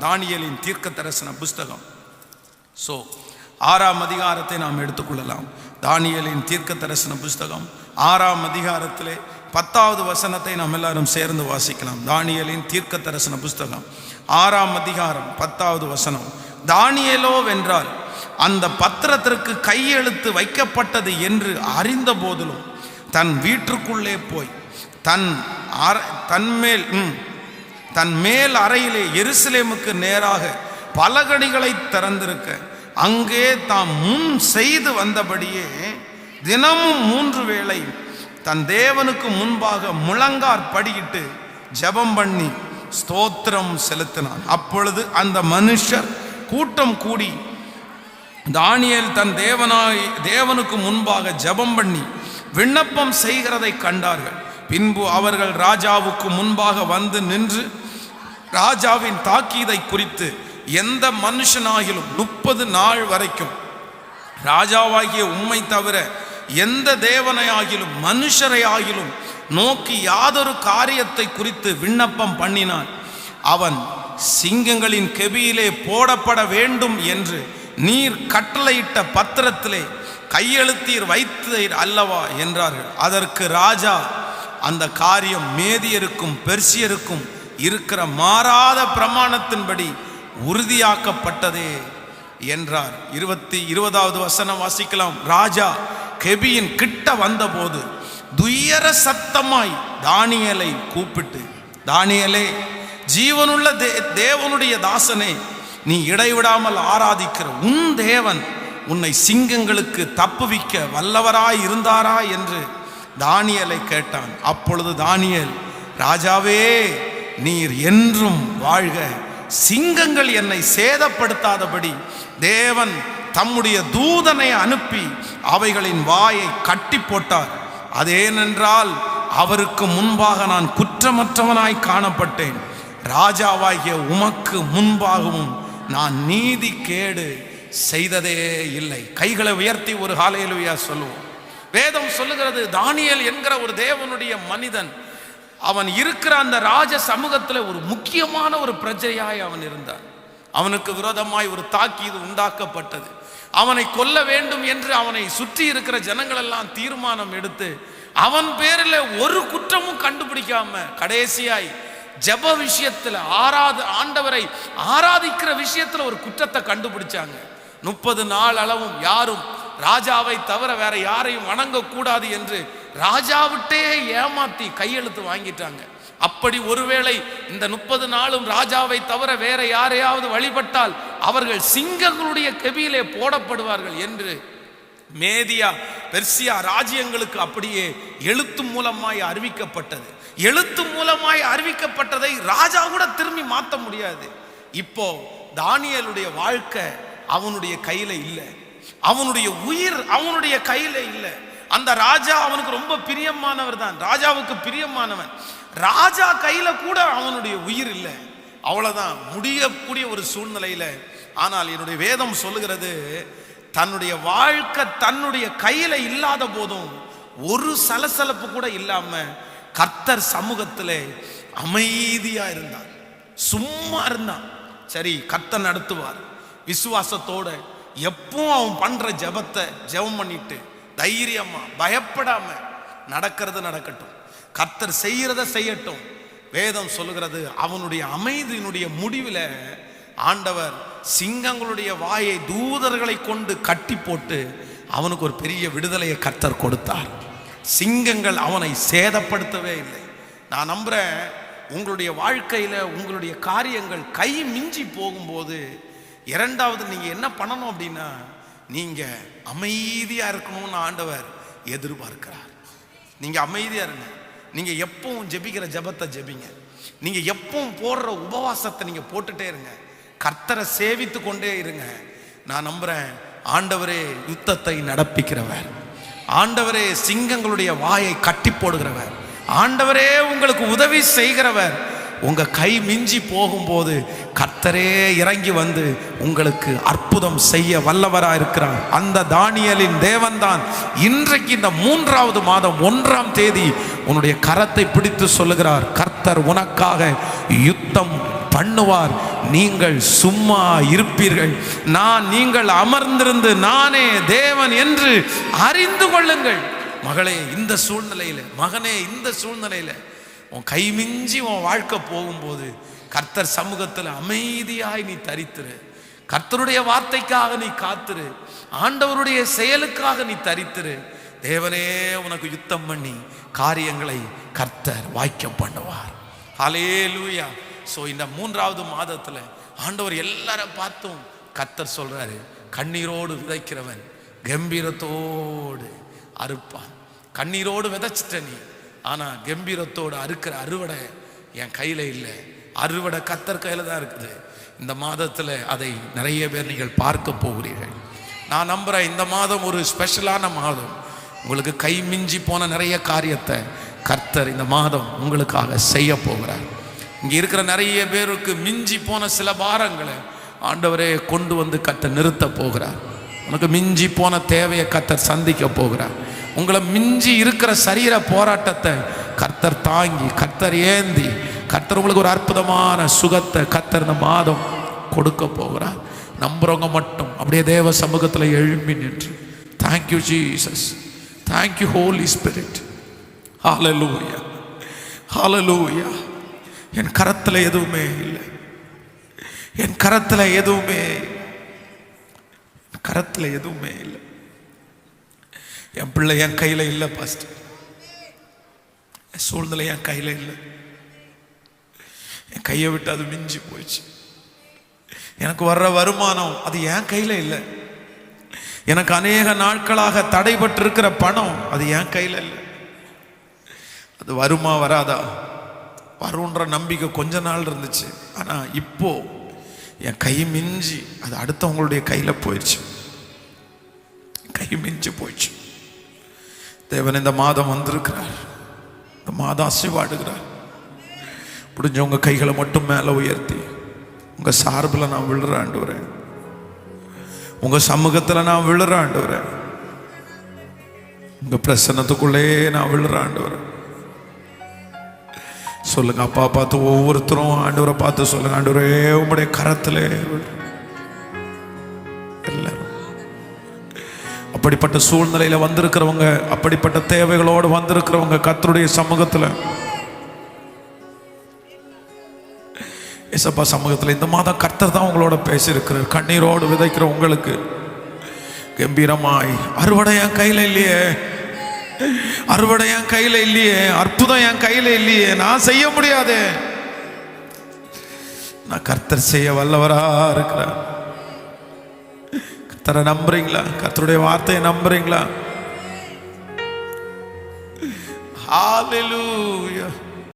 தானியலின் தீர்க்க தரிசன புஸ்தகம். ஸோ ஆறாம் அதிகாரத்தை நாம் எடுத்துக்கொள்ளலாம். தானியலின் தீர்க்க தரிசன புஸ்தகம் ஆறாம் அதிகாரத்திலே பத்தாவது வசனத்தை நாம் எல்லாரும் சேர்ந்து வாசிக்கலாம். தானியலின் தீர்க்க தரிசன புஸ்தகம் ஆறாம் அதிகாரம் பத்தாவது வசனம். தானியலோ வென்றால் அந்த பத்திரத்திற்கு கையெழுத்து வைக்கப்பட்டது என்று அறிந்த போதிலும் தன் வீட்டுக்குள்ளே போய் தன் தன்மேல் ம், தன் மேல் அறையிலே எருசலேமுக்கு நேராக பலகணிகளை திறந்திருக்க அங்கே தாம் முன் செய்து வந்தபடியே தினமும் மூன்று வேளை தன் தேவனுக்கு முன்பாக முழங்கார் படியிட்டு ஜெபம் பண்ணி ஸ்தோத்திரம் செலுத்தினான். அப்பொழுது அந்த மனுஷர் கூட்டம் கூடி தானியல் தன் தேவனாய் தேவனுக்கு முன்பாக ஜெபம் பண்ணி விண்ணப்பம் செய்கிறதை கண்டார்கள். பின்பு அவர்கள் ராஜாவுக்கு முன்பாக வந்து நின்று ராஜாவின் தாக்கீதை குறித்து எந்த மனுஷனாகிலும் முப்பது நாள் வரைக்கும் ராஜாவாகிய உண்மை தவிர எந்த தேவனை ஆகிலும் மனுஷரை ஆகிலும் நோக்கி யாதொரு காரியத்தை குறித்து விண்ணப்பம் பண்ணினான். அவன் சிங்கங்களின் கெபியிலே போடப்பட வேண்டும் என்று நீர் கட்டளையிட்ட பத்திரத்திலே கையெழுத்தீர் வைத்தீர் அல்லவா என்றார்கள். அதற்கு ராஜா அந்த காரியம் மேதியருக்கும் பெர்சியருக்கும் இருக்கிற மாறாத பிரமாணத்தின்படி உறுதியாக்கப்பட்டதே என்றார். இருபத்தி இருபதாவது வசனம் வாசிக்கலாம். ராஜா கெபியின் கிட்ட வந்தபோது துயர சத்தமாய் தானியலை கூப்பிட்டு தானியலே ஜீவனுள்ள தே தேவனுடைய தாசனே நீ இடைவிடாமல் ஆராதிக்கிற உன் தேவன் உன்னை சிங்கங்களுக்கு தப்புவிக்க வல்லவராய் இருந்தாரா? என்று தானியலை கேட்டான். அப்பொழுது தானியல் ராஜாவே நீர் என்றும் வாழ்க. சிங்கங்கள் என்னை சேதப்படுத்தாதபடி தேவன் தம்முடைய தூதனை அனுப்பி அவைகளின் வாயை கட்டி போட்டார். அதேனென்றால் அவருக்கு முன்பாக நான் குற்றமற்றவனாய் காணப்பட்டேன். ராஜாவாகிய உமக்கு முன்பாகவும் நான் நீதி கேடு செய்ததே இல்லை. கைகளை உயர்த்தி ஒரு காலையிலுயா சொல்லுவோம். வேதம் சொல்லுகிறது தானியல் என்கிற ஒரு தேவனுடைய மனிதன் அவன் இருக்கிற அந்த ராஜ சமூகத்தில் ஒரு முக்கியமான ஒரு பிரஜையாய் அவன் இருந்தான். அவனுக்கு விரோதமாய் ஒரு தாக்கீது உண்டாக்கப்பட்டது. அவனை கொல்ல வேண்டும் என்று அவனை சுற்றி இருக்கிற ஜனங்கள் எல்லாம் தீர்மானம் எடுத்து அவன் பேரில் ஒரு குற்றமும் கண்டுபிடிக்காம கடைசியாய் ஜெப விஷயத்துல ஆராத ஆண்டவரை ஆராதிக்கிற விஷயத்துல ஒரு குற்றத்தை கண்டுபிடிச்சாங்க. முப்பது நாள் அளவும் யாரும் ராஜாவை தவிர வேற யாரையும் வணங்கக்கூடாது என்று ராஜாவிட்டே ஏமாத்தி கையெழுத்து வாங்கிட்டாங்க. அப்படி ஒருவேளை இந்த முப்பது நாளும் ராஜாவை தவிர வேற யாரையாவது வழிபட்டால் அவர்கள் சிங்கங்களுடைய கெபியிலே போடப்படுவார்கள் என்று மேதியா பெர்சியா ராஜ்யங்களுக்கு அப்படியே எழுத்து மூலமாய் அறிவிக்கப்பட்டது. எழுத்து மூலமாய் அறிவிக்கப்பட்டதை ராஜா கூட திரும்பி மாற்ற முடியாது. இப்போ தானியலுடைய வாழ்க்கை அவனுடைய கையில இல்லை. அவனுடைய உயிர் அவனுடைய கையில இல்லை. அந்த ராஜா அவனுக்கு ரொம்ப பிரியமானவர் தான். ராஜாவுக்கு பிரியமானவன். ராஜா கையில கூட அவனுடைய உயிர் இல்லை. அவ்வளவுதான். முடியக்கூடிய ஒரு சூழ்நிலையில. ஆனால் என்னுடைய வேதம் சொல்லுகிறது தன்னுடைய வாழ்க்கை தன்னுடைய கையில இல்லாத போதும் ஒரு சலசலப்பு கூட இல்லாம கர்த்தர் சமூகத்தில் அமைதியா இருந்தார். சும்மா இருந்தான். சரி கர்த்தர் நடத்துவார். விசுவாசத்தோட எப்பவும் அவன் பண்ற ஜெபத்தை ஜெபம் பண்ணிட்டு தைரியமா பயப்படாம நடக்கிறது நடக்கட்டும். கர்த்தர் செய்யறத செய்யட்டும். வேதம் சொல்லுகிறது அவனுடைய அமைதியினுடைய முடிவில் ஆண்டவர் சிங்கங்களுடைய வாயை தூதர்களை கொண்டு கட்டி போட்டு அவனுக்கு ஒரு பெரிய விடுதலையை கர்த்தர் கொடுத்தார். சிங்கங்கள் அவனை சேதப்படுத்தவே இல்லை. நான் நம்புகிறேன் உங்களுடைய வாழ்க்கையில் உங்களுடைய காரியங்கள் கை மிஞ்சி போகும்போது இரண்டாவது நீங்கள் என்ன பண்ணணும் அப்படின்னா நீங்கள் அமைதியாக இருக்கணும்னு ஆண்டவர் எதிர்பார்க்கிறார். நீங்கள் அமைதியாக இருங்க. நீங்கள் எப்பவும் ஜெபிக்கிற ஜெபத்தை ஜெபிங்க. நீங்கள் எப்பவும் போடுற உபவாசத்தை நீங்கள் போட்டுட்டே இருங்க. கர்த்தரை சேவித்து கொண்டே இருங்க. நான் நம்புகிறேன் ஆண்டவரே யுத்தத்தை நடப்பிக்கிறவர். ஆண்டவரே சிங்கங்களுடைய வாயை கட்டி போடுகிறவர். ஆண்டவரே உங்களுக்கு உதவி செய்கிறவர். உங்க கை மிஞ்சி போகும்போது கர்த்தரே இறங்கி வந்து உங்களுக்கு அற்புதம் செய்ய வல்லவரா இருக்கிறார். அந்த தானியலின் தேவன்தான். இன்றைக்கு இந்த மூன்றாவது மாதம் ஒன்றாம் தேதி உன்னுடைய கரத்தை பிடித்து சொல்லுகிறார். கர்த்தர் உனக்காக யுத்தம் பண்ணுவார். நீங்கள் சும்மா இருப்பீர்கள். நான் நீங்கள் அமர்ந்திருந்து நானே தேவன் என்று அறிந்து கொள்ளுங்கள். மகளே இந்த சூழ்நிலையில மகனே இந்த சூழ்நிலையில உன் கை மிஞ்சி உன் வாழ்க்கை போகும்போது கர்த்தர் சமூகத்தில் அமைதியாய் நீ தரித்துரு. கர்த்தருடைய வார்த்தைக்காக நீ காத்திரு. ஆண்டவருடைய செயலுக்காக நீ தரித்துரு. தேவனே உனக்கு யுத்தம் பண்ணி காரியங்களை கர்த்தர் வாக்கியம் பண்ணுவார். லூயா ஸோ இந்த மூன்றாவது மாதத்தில் ஆண்டவர் எல்லாரும் பார்த்தும் கர்த்தர் சொல்றாரு கண்ணீரோடு விதைக்கிறவன் கம்பீரத்தோடு அறுப்பான். கண்ணீரோடு விதைச்சிட்ட நீ ஆனால் கம்பீரத்தோடு அறுக்கிற அறுவடை என் கையில் இல்லை. அறுவடை கத்தர் கையில் தான் இருக்குது. இந்த மாதத்தில் அதை நிறைய பேர் நீங்கள் பார்க்க போகிறீர்கள். நான் நம்புகிறேன் இந்த மாதம் ஒரு ஸ்பெஷலான மாதம். உங்களுக்கு கை மிஞ்சி போன நிறைய காரியத்தை கர்த்தர் இந்த மாதம் உங்களுக்காக செய்ய போகிறார். இங்கே இருக்கிற நிறைய பேருக்கு மிஞ்சி போன சில பாரங்களை ஆண்டவரே கொண்டு வந்து கத்தை நிறுத்த போகிறார். உனக்கு மிஞ்சி போன தேவையை கத்தர் சந்திக்க போகிறார். உங்களை மிஞ்சி இருக்கிற சரீர போராட்டத்தை கர்த்தர் தாங்கி கர்த்தர் ஏந்தி கர்த்தர் உங்களுக்கு ஒரு அற்புதமான சுகத்தை கர்த்தர் இந்த மாதம் கொடுக்க போகிறார். நம்புறவங்க மட்டும் அப்படியே தேவ சமூகத்தில் எழும்பி நின்று thank you Jesus thank you holy spirit hallelujah hallelujah என் கரத்தில் எதுவுமே இல்லை. என் கரத்தில் எதுவுமே கரத்தில் எதுவுமே இல்லை. என் பிள்ளை என் கையில் இல்லை பாஸ்டர் என் சூழ்நிலை என் கையில் இல்லை. என் கையை விட்டு அது மிஞ்சி போயிடுச்சு. எனக்கு வர்ற வருமானம் அது என் கையில் இல்லை. எனக்கு அநேக நாட்களாக தடைபட்டிருக்கிற பணம் அது என் கையில் இல்லை. அது வருமா வராதா? வரும்ன்ற நம்பிக்கை கொஞ்ச நாள் இருந்துச்சு. ஆனால் இப்போ என் கை மிஞ்சி அது அடுத்தவங்களுடைய கையில் போயிடுச்சு. கை மிஞ்சி போயிடுச்சு. தேவன் இந்த மாதம் வந்திருக்கிறார். இந்த மாதம் அசைவாடுகிறார் முடிஞ்சவங்க கைகளை மட்டும் மேலே உயர்த்தி. உங்கள் சார்பில் நான் விழுற ஆண்டவரேன் உங்கள் சமூகத்தில் நான் விழுற ஆண்டவரேன் உங்கள் பிரசன்னத்துக்குள்ளே நான் விழுற வரேன் சொல்லுங்க அப்பா பார்த்து ஒவ்வொருத்தரும் ஆண்டவரை பார்த்து சொல்லுங்க ஆண்டவரே உங்களுடைய கரத்திலே விழு. அப்படிப்பட்ட சூழ்நிலையில் வந்திருக்கிறவங்க அப்படிப்பட்ட தேவைகளோடு வந்திருக்கிறவங்க கர்த்தருடைய சமூகத்தில். ஏசப்பா சமூகத்தில் இந்த மாதம் கர்த்தர் தான் உங்களோட பேசியிருக்கிறார். கண்ணீரோடு விதைக்கிற உங்களுக்கு. கம்பீரமாய். அறுவடை என் கையில் இல்லையே. அறுவடை என் கையில் இல்லையே. அற்புதம் என் கையில் இல்லையே. நான் செய்ய முடியாதே. நான் கர்த்தர் செய்ய வல்லவரா இருக்கிறேன். கத்தரை நம்புறீங்களா கத்தருடைய வார்த்தையை நம்புறீங்களா Hallelujah.